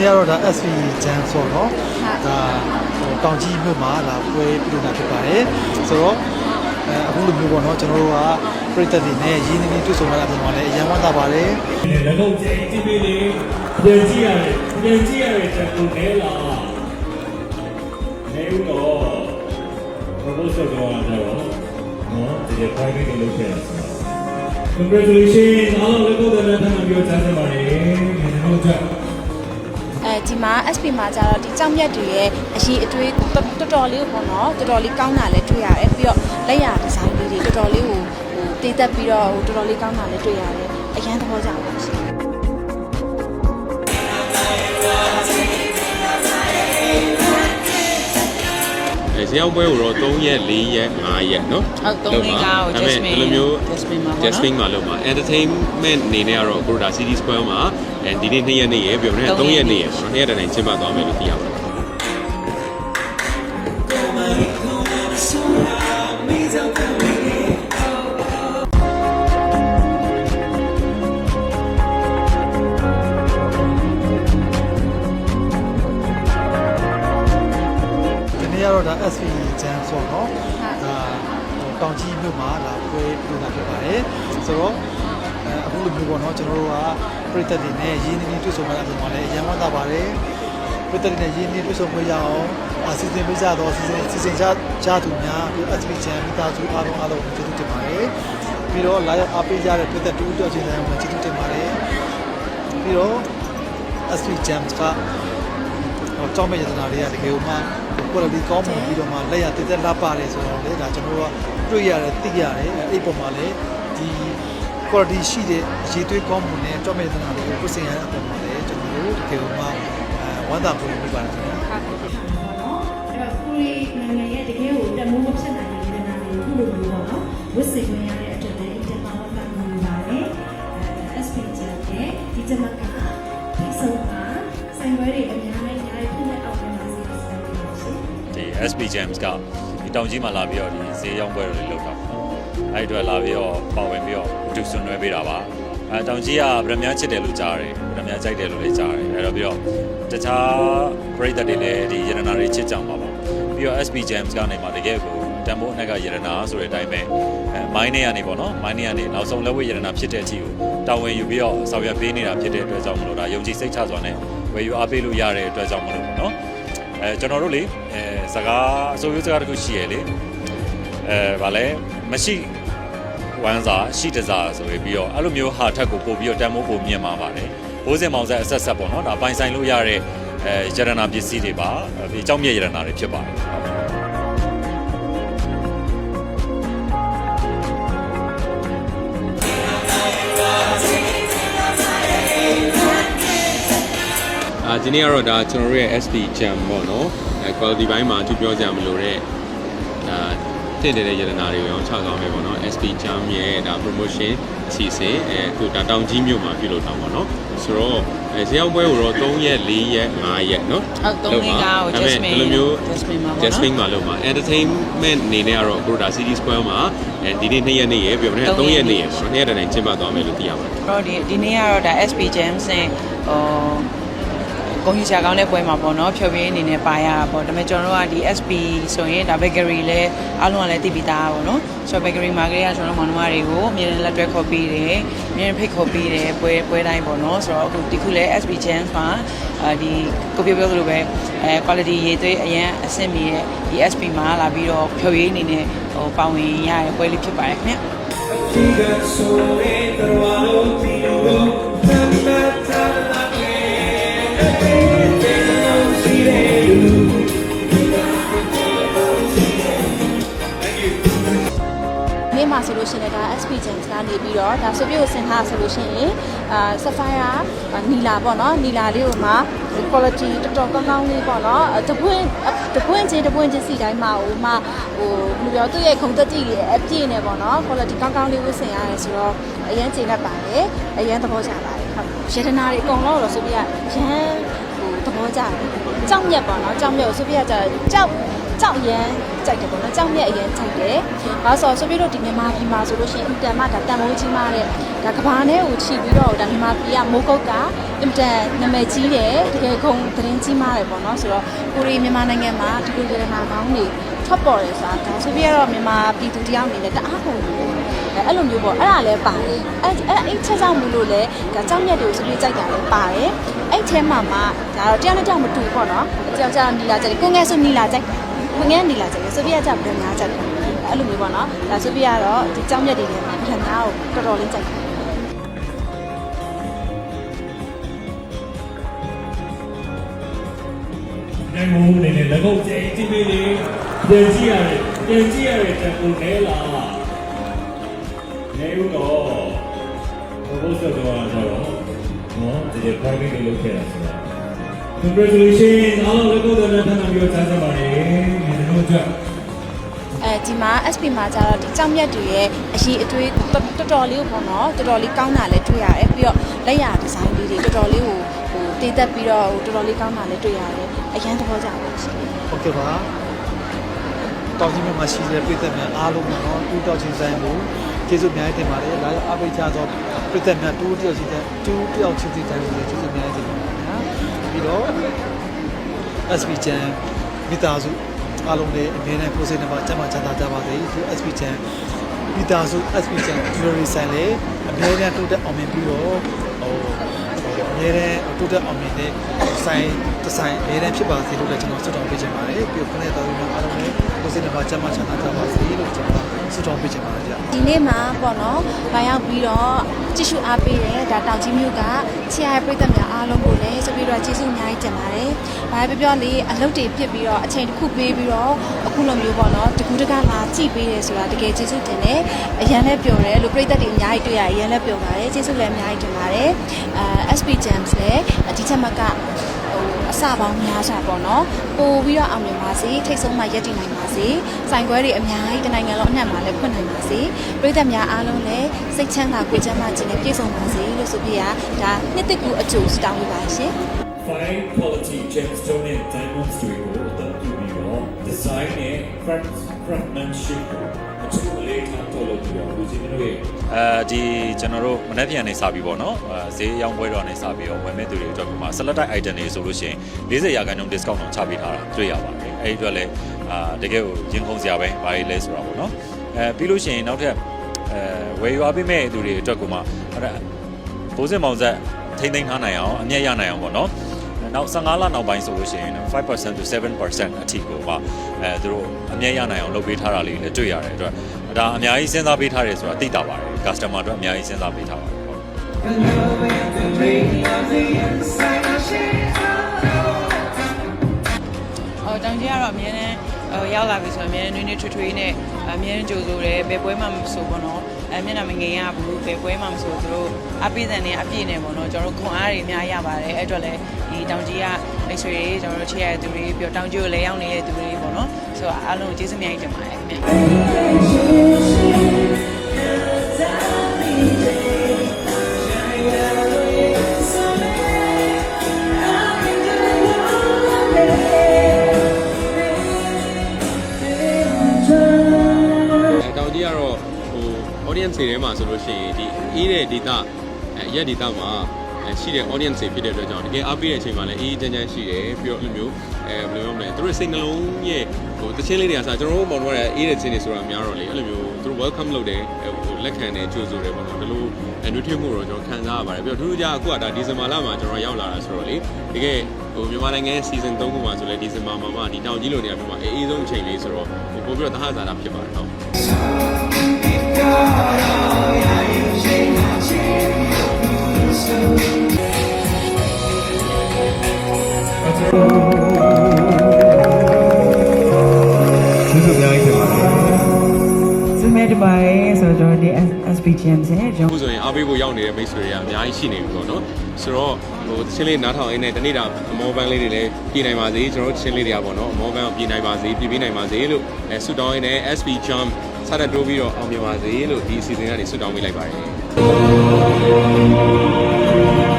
နေ့ကတော့ဒါ SV ဂျန်ဆိုတော့ဒါဟိုတောင်ကြီးမြို့မှာဒါပွဲပြုလုပ်တာဖြစ်ပါတယ်ဆိုတော့အဲအခုလိုမျိုးပေါ့နော်ကျွန်တော်တို့ကပြည်သက်တွေနဲ့ရင်းနှီးနှီးတွေ့ဆုံရတာပုံမှာလည်းအရင်မှသာပါတယ်လက်ကုပ်ကျင်းတီးပေးလေးပြန်ကြည့်ရတယ်ပြန်ကြည့်ရတဲ့ချက်ကိုလဲလာနေဦးတော့ proposal တော့တော့နော်ဒီ private ကိုလုပ်ခဲ့ရဆိုတော့ congratulations အားလုံးလက်ကုပ်တဲ့လက်ထပ်မှာပြောချမ်းပါရစေဒီလိုချက် အဲဒီမှာ SP မှာကျတော့ဒီကြောင်မြတ်တွေရဲ့အရေးအသွေးတော်တော်တော်လေးပေါ့နော်တော်တော်လေးကောင်းတာလည်းတွေ့ရတယ်ပြီးတော့လက်ရဒီဇိုင်းလေးတွေတော်တော်လေးကိုဟိုတည်သက်ပြီးတော့ဟိုတော်တော်လေးကောင်းတာလည်းတွေ့ရတယ်အရန်သဘောကျပါရှင် ဇယောက်ပွဲကိုတော့3ရက်4ရက်5ရက်နော်ဟုတ်3ရက်ကားကို Jasmine ဒီလိုမျိုး Jasmine မှာ Jasmine မှာလုပ်မှာ entertainment အနေနဲ့ကတော့အခုဒါ City Square မှာအဲဒီနေ့2ရက်နေ့ရယ်ပြီးတော့3ရက်နေ့ရယ်ပေါ့နော်2ရက်တိုင်းကျင်းပသွားမယ်လို့သိရပါတယ် ဂျန်ဆိုတော့ဒါဟိုတောင်ကြီးမြို့မှာဒါပွဲပြုလုပ်တာဖြစ်ပါတယ်ဆိုတော့အဲအခုလိုမျိုးပေါ့နော်ကျွန်တော်တို့ကပြည်သက်တွေနဲ့ရင်းနှီးနှီးတွေ့ဆုံရတာပုံမှာလည်းအရင်မှသာပါတယ်ပြည်သက်တွေနဲ့ရင်းနှီးတွေ့ဆုံခွင့်ရအောင်အစီအစဉ်ပေးကြတော့စီစဉ်စီစဉ်ကြကြသူများဒီ SV ဂျန်မိသားစုအားလုံးအားလုံးကျေးဇူးတင်ပါတယ်ပြီးတော့လာရောက်အားပေးကြတဲ့ပြည်သက်တူတော်ချင်းတိုင်းကိုကျေးဇူးတင်ပါတယ်ပြီးတော့ SV Gems ကဟိုကြောင်းမဲ့ယတနာတွေကတကယ်မှ quality ကောင်းမှပြီးတော့မှလက်ရတက်တက်လက်ပါတယ်ဆိုတော့လေဒါကျွန်တော်တို့ကတွေ့ရတယ်သိရတယ်အဲ့ပုံမှာလေဒီ quality ရှိတဲ့အရေးသွေးကောင်းမှုနဲ့ကြောင်းမဲ့ယတနာတွေကိုပြည့်စုံရတဲ့အပေါ်မှာလေကျွန်တော်တို့တကယ်မှအဲဝမ်းသာပူမိပါတယ်ခင်ဗျာပေါ့နော်အဲ့တော့ကိုရီနိုင်ငံရဲ့တကယ်ကိုတမိုးမဖြစ်နိုင်တဲ့နေရာတွေကိုခုလိုမျိုးပေါ့နော်ဝစ်စေခွင့်ရတဲ့ SP Gems ကဒီတောင်ကြီးမှာလာပြီးတော့ဒီဈေးရောင်းပွဲတွေလုပ်တာပေါ့အဲ့ဒီအတွက်လာပြီးတော့ပါဝင်ပြီးတော့ဝတ္ထုဆွနွှဲပေးတာပါအဲတောင်ကြီးကဗရမ ्या ချစ်တယ်လို့ကြားတယ်ဗရမ ्या ကြိုက်တယ်လို့လည်းကြားတယ်အဲ့တော့ပြီးတော့တခြားပရိသတ်တွေလည်းဒီယရနာတွေချစ်ကြမှာပါပြီးတော့ SP Gems ကနေမှတကယ်ကိုတန်ဖိုးအနက်ကယရနာဆိုတဲ့အတိုင်းပဲအဲမိုင်းနေကနေပေါ့နော်မိုင်းနေကနေနောက်ဆုံးလက်ဝဲယရနာဖြစ်တဲ့အထိကိုတာဝန်ယူပြီးတော့ဆောင်ရွက်ပေးနေတာဖြစ်တဲ့အတွက်ကြောင့်မလို့ဒါယုံကြည်စိတ်ချစွာနဲ့ဝယ်ယူအားပေးလို့ရတဲ့အတွက်ကြောင့်မလို့ပေါ့နော် အဲကျွန်တော်တို့လေအဲစကားအစိုးရစကားတစ်ခုရှိရလေအဲဗာလဲမရှိဝမ်းစာရှိတစားဆိုပြီးတော့အဲ့လိုမျိုးဟာထက်ကိုပို့ပြီးတော့တန်မိုးပို့မြင်มาပါတယ်ဘိုးစင်မောင်ဆက်အဆက်ဆက်ပေါ့နော်ဒါပိုင်ဆိုင်လို့ရတဲ့အဲရတနာပစ္စည်းတွေပါဒီအကြောင်းမြတ်ရတနာတွေဖြစ်ပါတယ် အာဒီနေ့ကတော့ဒါကျွန်တော်တို့ရဲ့ SD Jam ပေါ့နော်အဲ quality ဘိုင်းမှာသူပြောကြမလို့တဲ့ဒါတင့်တယ်တဲ့ယတနာတွေရောချကောင်းမယ်ပေါ့နော် SD Jam ရဲ့ဒါ promotion အစီအစဉ်အဲအခုဒါတောင်ကြီးမြို့မှာပြုလုပ်တာပေါ့နော်ဆိုတော့အဲဇေယောက်ပွဲကိုတော့3ရက်4ရက်5ရက်နော်ဟုတ်3ရက်ကိုဒါပေမဲ့ Jasmine ဒီလိုမျိုး Jasmine မှာပေါ့နော် Jasmine မှာလုပ်မှာ entertainment အနေနဲ့ကတော့အခုဒါ City Square မှာအဲဒီနေ့2ရက်နေ့ရယ်ပြီးတော့နေ့သုံး3ရက်ရက်နေ့နေ့ရယ်ပေါ့နော်2ရက်တည်းတိုင်းကျင်းပသွားမယ်လို့သိရပါတယ်တော့ဒီဒီနေ့ကတော့ဒါ SP Gems နဲ့ဟို ဂုဏ်ယူဆရာကောင်းတဲ့ပွဲမှာပေါ့နော်ဖြောပြင်းအနေနဲ့ပါရတာပေါ့ဒါပေမဲ့ကျွန်တော်တို့ကဒီ SP ဆိုရင်ဒါ bakery လဲအားလုံးကလည်းသိပြီးသားပေါ့နော်ဆိုတော့ bakery မှာကလေးကကျွန်တော်မောင်နှမတွေကိုအမြဲတမ်းလက်တွဲခေါ်ပေးတယ်အမြဲတမ်းဖိတ်ခေါ်ပေးတယ်ပွဲပွဲတိုင်းပေါ့နော်ဆိုတော့အခုဒီခုလဲ SP Gems မှာအဲဒီကိုပြောပြောသလိုပဲအဲ quality ရေးသွေးအရင်အဆင့်မီရဲ့ဒီ SP မှာလာပြီးတော့ဖြောပြင်းအနေနဲ့ဟိုပါဝင်ရတဲ့ပွဲလေးဖြစ်ပါတယ်ခင်ဗျနေ့ မှာဆိုလို့ရှိရင်လည်းဒါ SP Gems ကနေပြီးတော့ဒါဆိုပြကိုဆင်ထားဆိုလို့ရှိရင်အာ Sapphire နီလာပေါ့နော်နီလာလေးကိုမှ quality တော်တော်ကောင်းကောင်းလေးပေါ့နော်တပွင့်တပွင့်ချင်းတပွင့်ချင်းစီတိုင်းမှာဟိုမှဟိုဘယ်လိုပြောသူ့ရဲ့ခုံသက်ကြည့်ရဲ့အပြည့်နဲ့ပေါ့နော် quality ကောင်းကောင်းလေးဝတ်ဆင်ရတယ်ဆိုတော့အရန်ကျေနပ်ပါတယ်အရန်သဘောကျပါတယ်ဟုတ်ရတနာတွေအကုန်လုံးတော့ဆိုပြရရန်ဟိုသဘောကျတယ်ကြောက်မြက်ပေါ့နော်ကြောက်မြက်ကိုဆိုပြရကြကြောက် ကြောက်ရမ်းကြိုက်တယ်ပေါ့နော်ကြောက်မြက်အရမ်းကြိုက်တယ်။ဘာလို့ဆိုတော့ဆိုပြီးတော့ဒီမြန်မာပြည်မှာဆိုလို့ရှိရင်အင်တန်မှဒါတန်မိုးကြီးမားတဲ့ဒါကဘာနဲ့ကိုချီပြီးတော့ဒါမြန်မာပြည်ကမိုးကုတ်ကအင်တန်နာမည်ကြီးတယ်တကယ်ဂုံသတင်းကြီးမားတယ်ပေါ့နော်ဆိုတော့ကိုရီမြန်မာနိုင်ငံမှာဒီလိုရတနာကောင်းတွေထွက်ပေါ်တယ်ဆိုတာဒါဆိုပြီးတော့မြန်မာပြည်သူတယောက်အနေနဲ့တအားကုန်တယ်အဲအဲ့လိုမျိုးပေါ့အဲ့ဒါလည်းပါတယ်အဲ့အဲ့အဲ့ချက်ကြောင့်မလို့လဲဒါကြောက်မြက်တွေကိုဆိုပြီးကြိုက်တာလည်းပါတယ်အဲ့ထဲမှာမှဒါတော့တယောက်နဲ့တယောက်မတူဘူးပေါ့နော်တယောက်ကြောင့်နီလာကြတယ်ကိုငယ်ဆိုနီလာကြိုက် တယ်ကိုငယ်နီလာကြတယ်ဆိုပြီးကကြောင့်ဘယ်များကြိုက်တယ်အဲ့လိုမျိုးပေါ့နော်ဒါဆိုပြီးကတော့ဒီကြောက်မြက်တွေလည်းမှပြန်သားကိုတော်တော်လေးကြိုက်တယ်နိုင်မိုးအနေနဲ့လက်ကုပ်ကျင်းကြည့်ပေးလေပြန်ကြည့်ရတယ်ပြန်ကြည့်ရတဲ့တက်ကိုနဲလားနဲဦးတော့ဘုရားတော်ကတော့နော်ဒီ private လုပ်ခဲ့တာဆိုတာ congratulations အားလုံးလက်ကုပ်တော်နဲ့ထပ်မံပြီးတော့ကြားကြပါရ စေဒီလိုကြောင့်အဲဒီမှာ SP မှာကျတော့ဒီကြောင်မြတ်တွေရဲ့အရေးအသွေးတော်တော်လေးကိုပေါ့နော်တော်တော်လေးကောင်းတာလည်းတွေ့ရတယ်ပြီးတော့လက်ရဒီဇိုင်းလေးတွေတော်တော်လေးကိုဟိုတည်သက်ပြီးတော့ဟိုတော်တော်လေးကောင်းတာလည်းတွေ့ရတယ်အရန်သဘောကျပါရှင်ဟုတ်ကဲ့ပါတောင်ကြီးမြို့မှာရှိတဲ့ပြည်သက်များအားလုံးကနော်တူတောက်ချင်းဆိုင်ကိုကျေးဇူးအများကြီးတင်ပါတယ်လာရောက်အားပေးကြသောပြည်သက်များတူတယောက်ချင်းတဲ့တူတယောက်ချင်းစီတိုင်းကိုကျေးဇူးအများကြီးတင်ပါတယ်နော်ပြီးတော့ SB Chan မိသားစု အားလုံးလည်းအမြဲတမ်းကိုယ်စိတ်နှပါကျမ်းမာချမ်းသာကြပါစေဒီ SB Chan မိသားစု SB Chan Jewelry ဆိုင်လည်းအမြဲတမ်းတိုးတက်အောင်မြင်ပြီးတော့ဟိုအမြဲတမ်းတိုးတက်အောင်မြင်တဲ့ဆိုင်တစ်ဆိုင်အမြဲတမ်းဖြစ်ပါစေလို့လည်းကျွန်တော်ဆုတောင်းပေးချင်ပါတယ်ပြီးတော့ခနဲ့တော်ရုံအားလုံးလည်းကိုယ်စိတ်နှပါကျမ်းမာချမ်းသာကြပါစေလို့ကျွန်တော်ဆုတောင်းပေးချင်ပါတယ်ကြာဒီနေ့မှာပေါ့နော်။လာရောက်ပြီးတော့ကြည့်ရှုအားပေးတဲ့ဒါတောင်ကြီးမြို့ကချီရပြည်သက်များအားလုံးကိုလည်းဆိုပြီးတော့ကျေးဇူးအများကြီးတင်ပါတယ်။ဘာပဲပြောပြောလေအလုပ်တွေဖြစ်ပြီးတော့အချိန်တစ်ခုပေးပြီးတော့အခုလိုမျိုးပေါ့နော်တကူတကလာကြည့်ပေးတယ်ဆိုတာတကယ်ကျေးဇူးတင်တယ်။အရန်လည်းပျော်တယ်လို့ပြည်သက်တွေအများကြီးတွေ့ရအရန်လည်းပျော်ပါတယ်။ကျေးဇူးလည်းအများကြီးတင်ပါတယ်။အဲ SP Gems လည်းဒီချက်မကဟိုအ စပေါင်းများစွာပေါ့နော်ပို့ပြီးတော့အောင်မြင်ပါစေထိတ်ဆုံးမှရက်တည်နိုင်ပါစေစိုင်ခွဲတွေအများကြီးတနိုင်ငံလုံးအနှံ့မှာလည်းဖွင့်နိုင်ပါစေပြည်သက်များအားလုံးလည်းစိတ်ချမ်းသာကိုယ်ချမ်းသာခြင်းနဲ့ပြည့်စုံပါစေလို့ဆိုပြရဒါနှစ်သက်ကူအကျိုးစတောင်းပေးပါရှင် fine quality gemstone and diamonds တွေကိုအသုံးပြုပြီးတော့ design နဲ့ craft craftsmanship ကို အထူးအလေးထားထုတ်လုပ်ပြီးတော့လူကြီးမျိုးတွေအဲဒီကျွန်တော်တို့မနေ့ပြန်နေစပြီပေါ့နော်အဲဈေးရောင်းပွဲတော်နေစပြီးတော့ဝယ်မဲ့သူတွေအတွက်ကမှ select item တွေဆိုလို့ရှိရင်40ရာခိုင်နှုန်း discount တော့ချပေးထားတာတွေ့ရပါတယ်အဲဒီအတွက်လည်းအာတကယ်ကိုရင်ခုန်စရာပဲဘာလို့လဲဆိုတာပေါ့နော်အဲပြီးလို့ရှိရင်နောက်ထပ်အဲဝယ်ယူအားပေးမဲ့သူတွေအတွက်ကမှအဲ့ဒါဘိုးစင်မောင်ဆက်ထိမ့်သိမ်းထားနိုင်အောင်အမြတ်ရနိုင်အောင်ပေါ့နော် နောက်15လနောက်ပိုင်းဆိုလို့ရှိရင်5% to 7%အထိကိုပါအဲသူတို့အမြတ်ရနိုင်အောင်လုပ်ပေးထားတာလေးလည်းတွေ့ရတဲ့အတွက်ဒါအများကြီးစဉ်းစားပေးထားတယ်ဆိုတာသိတာပါတယ် customer အတွက်အများကြီးစဉ်းစားပေးထားပါတယ်ဟုတ်ဟိုတောင်ကြီးကတော့အမြဲတမ်းဟိုရောက်လာပြီဆိုတော့အမြဲတမ်းနွေးနွေးထွေးထွေးနဲ့အမြဲတမ်းကြိုဆိုတယ်ဘယ်ပွဲမှမဆိုပေါ့နော် အမျက်နှာမငင်ရဘူးဘယ်ပွဲမှမဆိုသူတို့အပိသန်နဲ့အပြည့်နဲ့ပေါ့နော်ကျွန်တော်တို့ခွန်အားတွေအများရပါတယ်အဲ့အတွက်လည်းဒီတောင်ကြီးကမိတ်ဆွေတွေကျွန်တော်တို့ချစ်ရတဲ့သူတွေပြီးတော့တောင်ကြီးကိုလည်းရောက်နေတဲ့သူတွေပေါ့နော်ဆိုတော့အားလုံးကိုကျေးဇူးအများကြီးတင်ပါတယ်အမြဲအဲ audience တွေထဲမှာဆိုလို့ရှိရင်ဒီအေးတဲ့ data အဲရက် data မှာအဲရှိတဲ့ audience တွေဖြစ်တဲ့အတွက်ကြောင့်တကယ်အားပေးတဲ့အချိန်မှာလည်းအေးချမ်းချမ်းရှိတယ်ပြီးတော့အဲ့လိုမျိုးအဲဘယ်လိုပြောမလဲသူတို့စိတ်နှလုံးရဲ့ဟိုတချင်းလေးတွေကဆိုကျွန်တော်တို့မောင်တို့ကအေးတဲ့ချင်းတွေဆိုတာများတော့လေအဲ့လိုမျိုးသူတို့ welcome လုပ်တယ်ဟိုလက်ခံတယ်ကြိုဆိုတယ်ပေါ့နော်ဒီလိုအနွေးထွေးမှုတော့ကျွန်တော်ခံစားရပါတယ်ပြီးတော့ထူးထူးခြားအခုကဒါဒီဇင်ဘာလမှာကျွန်တော်ရောက်လာတာဆိုတော့လေတကယ်ဟိုမြန်မာနိုင်ငံ season 3ခုမှာဆိုလဲဒီဇင်ဘာမှာမှဒီတောင်ကြီးလိုနေရာမျိုးမှာအေးအေးဆုံးအချိန်လေးဆိုတော့ဟိုပို့ပြီးတော့တဟဇာတာဖြစ်ပါတယ်ဟုတ်ကျေးဇူးအများကြီးတင် ပါတယ်စမဲတပါရဲဆိုတော့ဒီ SPGM နဲ့ကျွန်အခုဆိုရင်အားပေးဖို့ရောက်နေတဲ့မိတ်ဆွေတွေကအများကြီးရှိနေပြီပေါ့နော်ဆိုတော့ဟိုတချင်းလေးနားထောင်ရင်းနဲ့တနေ့တာအမောပန်းလေးတွေလည်းပြည်နိုင်ပါစေကျွန်တော်တို့တချင်းလေးတွေကပေါ့နော်အမောပန်းကိုပြည်နိုင်ပါစေပြည်ပြီးနိုင်ပါစေလို့အဲဆုတောင်းရင်းနဲ့ SP Jump စတဲ့တိုးပြီးတော့အောင်မြင်ပါစေလို့ဒီအစီအစဉ်ကနေဆုတောင်းပေးလိုက်ပါတယ်